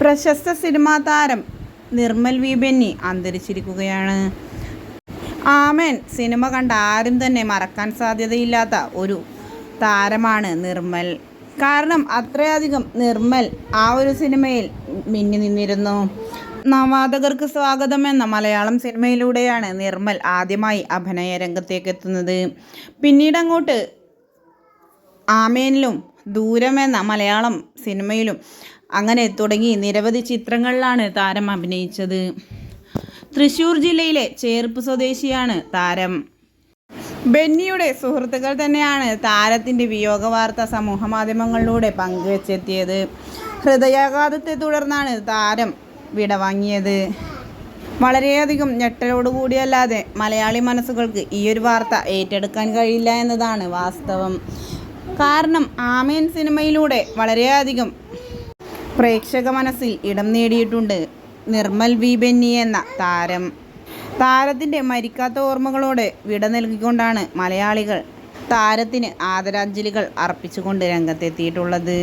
പ്രശസ്ത സിനിമാ താരം നിർമ്മൽ വി ബെന്നി അന്തരിച്ചിരിക്കുകയാണ്. ആമേൻ. സിനിമ കണ്ട ആരും തന്നെ മറക്കാൻ സാധ്യതയില്ലാത്ത ഒരു താരമാണ് നിർമ്മൽ. കാരണം അത്രയധികം നിർമ്മൽ ആ ഒരു സിനിമയിൽ മിന്നി നിന്നിരുന്നു. നവാതകർക്ക് സ്വാഗതം എന്ന മലയാളം സിനിമയിലൂടെയാണ് നിർമ്മൽ ആദ്യമായി അഭിനയ രംഗത്തേക്ക് എത്തുന്നത് പിന്നീട് അങ്ങോട്ട് ആമേനിലും ദൂരം എന്ന മലയാളം സിനിമയിലും അങ്ങനെ തുടങ്ങി നിരവധി ചിത്രങ്ങളിലാണ് താരം അഭിനയിച്ചത്. തൃശൂർ ജില്ലയിലെ ചേർപ്പ് സ്വദേശിയാണ് താരം. ബെന്നിയുടെ സുഹൃത്തുക്കൾ തന്നെയാണ് താരത്തിന്റെ വിയോഗ വാർത്ത സമൂഹ മാധ്യമങ്ങളിലൂടെ പങ്കുവച്ചെത്തിയത്. ഹൃദയാഘാതത്തെ തുടർന്നാണ് താരം വിടവാങ്ങിയത് വളരെയധികം ഞെട്ടലോടുകൂടിയല്ലാതെ മലയാളി മനസ്സുകൾക്ക് ഈ ഒരു വാർത്ത ഏറ്റെടുക്കാൻ കഴിയില്ല എന്നതാണ് വാസ്തവം. കാരണം ആമേൻ സിനിമയിലൂടെ വളരെയധികം പ്രേക്ഷക മനസ്സിൽ ഇടം നേടിയിട്ടുണ്ട് നിർമ്മൽ വി ബെന്നി എന്ന താരം. താരത്തിന്റെ മരിക്കാത്ത ഓർമ്മകളോടെ വിട നൽകിക്കൊണ്ടാണ് മലയാളികൾ താരത്തിന് ആദരാഞ്ജലികൾ അർപ്പിച്ചുകൊണ്ട് രംഗത്തെത്തിയിട്ടുള്ളത്.